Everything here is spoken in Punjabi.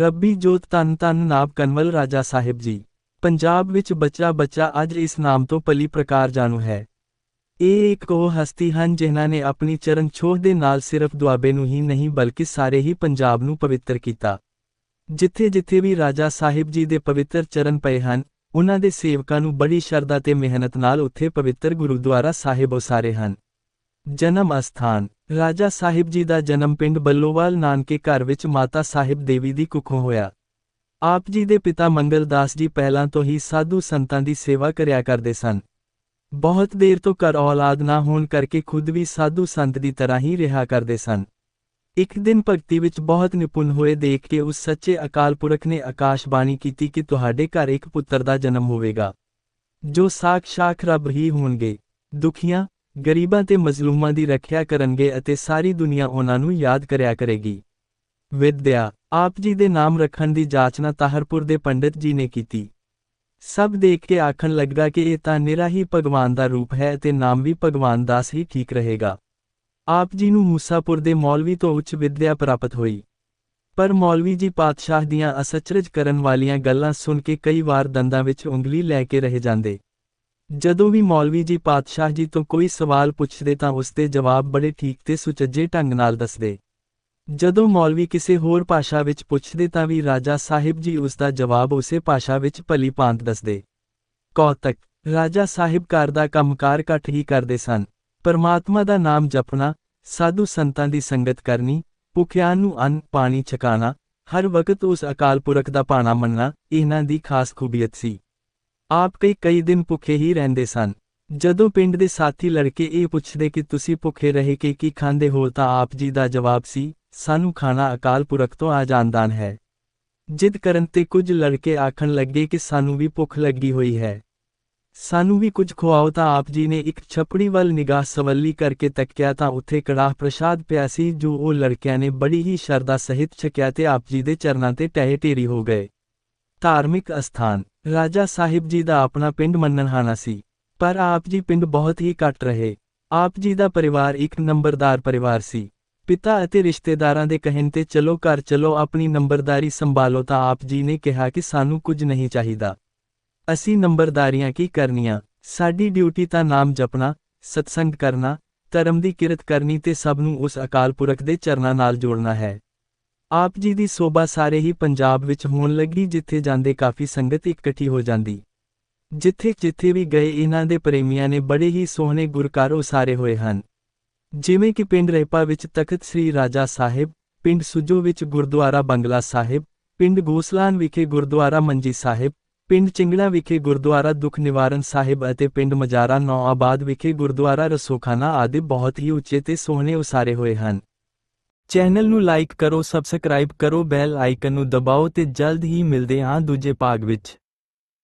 ਰੱਬੀ ਜੋਤ ਤਨ ਤਨ ਨਾਬ ਕਨਵਲ ਰਾਜਾ ਸਾਹਿਬ ਜੀ। ਪੰਜਾਬ ਵਿੱਚ ਬੱਚਾ ਬੱਚਾ ਅੱਜ ਇਸ ਨਾਮ ਤੋਂ ਪਲੀ ਪ੍ਰਕਾਰ ਜਾਣੂ ਹੈ। ਇਹ ਇੱਕ ਉਹ ਹਸਤੀ ਹਨ ਜਿਨ੍ਹਾਂ ਨੇ ਆਪਣੀ ਚਰਨ ਛੋਹ ਦੇ ਨਾਲ ਸਿਰਫ ਦੁਆਬੇ ਨੂੰ ਹੀ ਨਹੀਂ ਬਲਕਿ ਸਾਰੇ ਹੀ ਪੰਜਾਬ ਨੂੰ ਪਵਿੱਤਰ ਕੀਤਾ। ਜਿੱਥੇ ਜਿੱਥੇ ਵੀ ਰਾਜਾ ਸਾਹਿਬ ਜੀ ਦੇ ਪਵਿੱਤਰ ਚਰਨ ਪਏ ਹਨ, ਉਹਨਾਂ ਦੇ ਸੇਵਕਾਂ ਨੂੰ ਬੜੀ ਸ਼ਰਧਾ ਤੇ ਮਿਹਨਤ ਨਾਲ ਉੱਥੇ ਪਵਿੱਤਰ ਗੁਰਦੁਆਰਾ ਸਾਹਿਬ ਉਸਾਰੇ ਹਨ। ਜਨਮ ਅਸਥਾਨ ਰਾਜਾ ਸਾਹਿਬ ਜੀ ਦਾ ਜਨਮ ਪਿੰਡ ਬੱਲੋਵਾਲ ਨਾਨਕੇ ਘਰ ਵਿੱਚ ਮਾਤਾ ਸਾਹਿਬ ਦੇਵੀ ਦੀ ਕੁੱਖੋਂ ਹੋਇਆ। ਆਪ ਜੀ ਦੇ ਪਿਤਾ ਮੰਗਲਦਾਸ ਜੀ ਪਹਿਲਾਂ ਤੋਂ ਹੀ ਸਾਧੂ ਸੰਤਾਂ ਦੀ ਸੇਵਾ ਕਰਿਆ ਕਰਦੇ ਸਨ। ਬਹੁਤ ਦੇਰ ਤੋਂ ਘਰ ਔਲਾਦ ਨਾ ਹੋਣ ਕਰਕੇ ਖੁਦ ਵੀ ਸਾਧੂ ਸੰਤ ਦੀ ਤਰ੍ਹਾਂ ਹੀ ਰਿਹਾ ਕਰਦੇ ਸਨ। ਇੱਕ ਦਿਨ ਭਗਤੀ ਵਿੱਚ ਬਹੁਤ ਨਿਪੁੰਨ ਹੋਏ ਦੇਖ ਕੇ ਉਸ ਸੱਚੇ ਅਕਾਲ ਪੁਰਖ ਨੇ ਆਕਾਸ਼ਬਾਣੀ ਕੀਤੀ ਕਿ ਤੁਹਾਡੇ ਘਰ ਇੱਕ ਪੁੱਤਰ ਦਾ ਜਨਮ ਹੋਵੇਗਾ। ਜੋ ਸਾਖਸ਼ਾਤ ਰੱਬ ਹੀ ਹੋਣਗੇ। ਦੁਖੀਆਂ ਗਰੀਬਾਂ ਤੇ ਮਜ਼ਲੂਮਾਂ ਦੀ ਰੱਖਿਆ ਕਰਨਗੇ ਅਤੇ ਸਾਰੀ ਦੁਨੀਆ ਉਹਨਾਂ ਨੂੰ ਯਾਦ ਕਰਿਆ ਕਰੇਗੀ। ਵਿਦਿਆ, ਆਪ ਜੀ ਦੇ ਨਾਮ ਰੱਖਣ ਦੀ ਜਾਚਨਾ ਤਾਹਰਪੁਰ ਦੇ ਪੰਡਿਤ ਜੀ ਨੇ ਕੀਤੀ। ਸਭ ਦੇਖ ਕੇ ਆਖਣ ਲੱਗਾ ਕਿ ਇਹ ਤਾਂ ਨਿਰਾ ਹੀ ਭਗਵਾਨ ਦਾ ਰੂਪ ਹੈ ਤੇ ਨਾਮ ਵੀ ਭਗਵਾਨ ਦਾਸ ਹੀ ਠੀਕ ਰਹੇਗਾ। ਆਪ ਜੀ ਨੂੰ ਮੂਸਾਪੁਰ ਦੇ ਮੌਲਵੀ ਤੋਂ ਉੱਚ ਵਿਦਿਆ ਪ੍ਰਾਪਤ ਹੋਈ। ਪਰ ਮੌਲਵੀ ਜੀ ਪਾਤਸ਼ਾਹ ਦੀਆਂ ਅਸਚਰਜ ਕਰਨ ਵਾਲੀਆਂ ਗੱਲਾਂ ਸੁਣ ਕੇ ਕਈ ਵਾਰ ਦੰਦਾਂ ਵਿੱਚ ਉਂਗਲੀ ਲੈ ਕੇ ਰਹਿ ਜਾਂਦੇ। ਜਦੋਂ ਵੀ ਮੌਲਵੀ ਜੀ ਪਾਤਸ਼ਾਹ ਜੀ ਤੋਂ ਕੋਈ ਸਵਾਲ ਪੁੱਛਦੇ ਤਾਂ ਉਸ ਦੇ ਜਵਾਬ ਬੜੇ ਠੀਕ ਤੇ ਸੁਚੱਜੇ ਢੰਗ ਨਾਲ ਦੱਸਦੇ। ਜਦੋਂ ਮੌਲਵੀ ਕਿਸੇ ਹੋਰ ਭਾਸ਼ਾ ਵਿੱਚ ਪੁੱਛਦੇ ਤਾਂ ਵੀ ਰਾਜਾ ਸਾਹਿਬ ਜੀ ਉਸ ਦਾ ਜਵਾਬ ਉਸੇ ਭਾਸ਼ਾ ਵਿੱਚ ਭਲੀ ਭਾਂਤ ਦੱਸਦੇ। ਕੌਤਕ, ਰਾਜਾ ਸਾਹਿਬ ਘਰ ਦਾ ਕੰਮਕਾਰ ਘੱਟ ਹੀ ਕਰਦੇ ਸਨ। ਪਰਮਾਤਮਾ ਦਾ ਨਾਮ ਜਪਣਾ, ਸਾਧੂ ਸੰਤਾਂ ਦੀ ਸੰਗਤ ਕਰਨੀ ਭੁੱਖਿਆਂ ਨੂੰ ਅੰਨ, ਪਾਣੀ ਛਕਾਣਾ, ਹਰ ਵਕਤ ਉਸ ਅਕਾਲ ਪੁਰਖ ਦਾ ਭਾਣਾ ਮੰਨਣਾ, ਇਹਨਾਂ ਦੀ ਖਾਸ ਖੂਬੀਅਤ ਸੀ। ਆਪ ਕਈ ਕਈ ਦਿਨ ਭੁੱਖੇ ਹੀ ਰਹਿੰਦੇ ਸਨ। ਜਦੋਂ ਪਿੰਡ ਦੇ ਸਾਥੀ ਲੜਕੇ ਇਹ ਪੁੱਛਦੇ ਕਿ ਤੁਸੀਂ ਭੁੱਖੇ ਰਹੇ ਕਿ ਕੀ ਖਾਂਦੇ ਹੋ ਤਾਂ ਆਪ ਜੀ ਦਾ ਜਵਾਬ ਸੀ, ਸਾਨੂੰ ਖਾਣਾ ਅਕਾਲ ਪੁਰਖ ਤੋਂ ਆ ਜਾਂਦਾਨ ਹੈ। ਜਿੱਦ ਕਰਨ ਤੇ ਕੁਝ ਲੜਕੇ ਆਖਣ ਲੱਗੇ ਕਿ ਸਾਨੂੰ ਵੀ ਭੁੱਖ ਲੱਗੀ ਹੋਈ ਹੈ। ਸਾਨੂੰ ਵੀ ਕੁਝ ਖਵਾਓ ਤਾਂ ਆਪ ਜੀ ਨੇ ਇੱਕ ਛਪੜੀ ਵੱਲ ਨਿਗਾਹ ਸਵੱਲੀ ਕਰਕੇ ਤੱਕਿਆ ਤਾਂ ਉੱਥੇ ਕੜਾਹ ਪ੍ਰਸ਼ਾਦ ਪਿਆ ਸੀ ਜੋ ਉਹ ਲੜਕਿਆਂ ਨੇ ਬੜੀ ਹੀ ਸ਼ਰਧਾ ਸਹਿਤ ਛਕਿਆ ਤੇ ਆਪ ਜੀ ਦੇ ਚਰਨਾਂ ਤੇ ਟਹਿ ਢੇਰੀ ਹੋ ਗਏ। ਧਾਰਮਿਕ ਅਸਥਾਨ ਰਾਜਾ ਸਾਹਿਬ ਜੀ ਦਾ ਆਪਣਾ ਪਿੰਡ ਮੰਨਣਹਾਨਾ ਸੀ, ਪਰ ਆਪ ਜੀ ਪਿੰਡ ਬਹੁਤ ਹੀ ਘੱਟ ਰਹੇ। ਆਪ ਜੀ ਦਾ ਪਰਿਵਾਰ ਇੱਕ ਨੰਬਰਦਾਰ ਪਰਿਵਾਰ ਸੀ। ਪਿਤਾ ਅਤੇ ਰਿਸ਼ਤੇਦਾਰਾਂ ਦੇ ਕਹਿਣ ਤੇ ਚਲੋ ਘਰ ਚਲੋ ਆਪਣੀ ਨੰਬਰਦਾਰੀ ਸੰਭਾਲੋ ਤਾਂ ਆਪ ਜੀ ਨੇ ਕਿਹਾ ਕਿ ਸਾਨੂੰ ਕੁਝ ਨਹੀਂ ਚਾਹੀਦਾ। ਅਸੀਂ ਨੰਬਰਦਾਰੀਆਂ ਕੀ ਕਰਨੀਆਂ? ਸਾਡੀ ਡਿਊਟੀ ਤਾਂ ਨਾਮ ਜਪਣਾ, ਸਤਸੰਗ ਕਰਨਾ, ਧਰਮ ਦੀ ਕਿਰਤ ਕਰਨੀ ਤੇ ਸਭ ਨੂੰ ਉਸ ਅਕਾਲ ਪੁਰਖ ਦੇ ਚਰਨਾਂ ਨਾਲ ਜੋੜਨਾ ਹੈ। ਆਪ ਜੀ ਦੀ ਸੋਭਾ ਸਾਰੇ ਹੀ ਪੰਜਾਬ ਵਿੱਚ ਹੋਣ ਲੱਗੀ, ਜਿੱਥੇ ਜਾਂਦੇ ਕਾਫੀ ਸੰਗਤ ਇਕੱਠੀ ਹੋ ਜਾਂਦੀ। ਜਿੱਥੇ ਜਿੱਥੇ ਵੀ ਗਏ, ਇਹਨਾਂ ਦੇ ਪ੍ਰੇਮੀਆਂ ਨੇ ਬੜੇ ਹੀ ਸੋਹਣੇ ਗੁਰਕਾਰ ਉਸਾਰੇ ਹੋਏ ਹਨ। ਜਿਵੇਂ ਕਿ ਪਿੰਡ ਰੇਪਾ ਵਿੱਚ ਤਖਤ ਸ੍ਰੀ ਰਾਜਾ ਸਾਹਿਬ, ਪਿੰਡ ਸੁਜੋ ਵਿੱਚ ਗੁਰਦੁਆਰਾ ਬੰਗਲਾ ਸਾਹਿਬ, ਪਿੰਡ ਗੋਸਲਾਨ ਵਿਖੇ ਗੁਰਦੁਆਰਾ ਮੰਜੀ ਸਾਹਿਬ, ਪਿੰਡ ਚਿੰਗੜਾ ਵਿਖੇ ਗੁਰਦੁਆਰਾ ਦੁੱਖ ਨਿਵਾਰਨ ਸਾਹਿਬ ਅਤੇ ਪਿੰਡ ਮਜਾਰਾ ਨੌ ਆਬਾਦ ਵਿਖੇ ਗੁਰਦੁਆਰਾ ਰਸੋਖਾਨਾ ਆਦਿ ਬਹੁਤ ਹੀ ਉੱਚੇ ਤੇ ਸੋਹਣੇ ਉਸਾਰੇ ਹੋਏ ਹਨ। ਚੈਨਲ ਨੂੰ ਲਾਈਕ ਕਰੋ ਸਬਸਕ੍ਰਾਈਬ ਕਰੋ ਬੈਲ ਆਈਕਨ ਨੂੰ ਦਬਾਓ ਤੇ ਜਲਦ ਹੀ ਮਿਲਦੇ ਹਾਂ ਦੂਜੇ ਭਾਗ ਵਿੱਚ।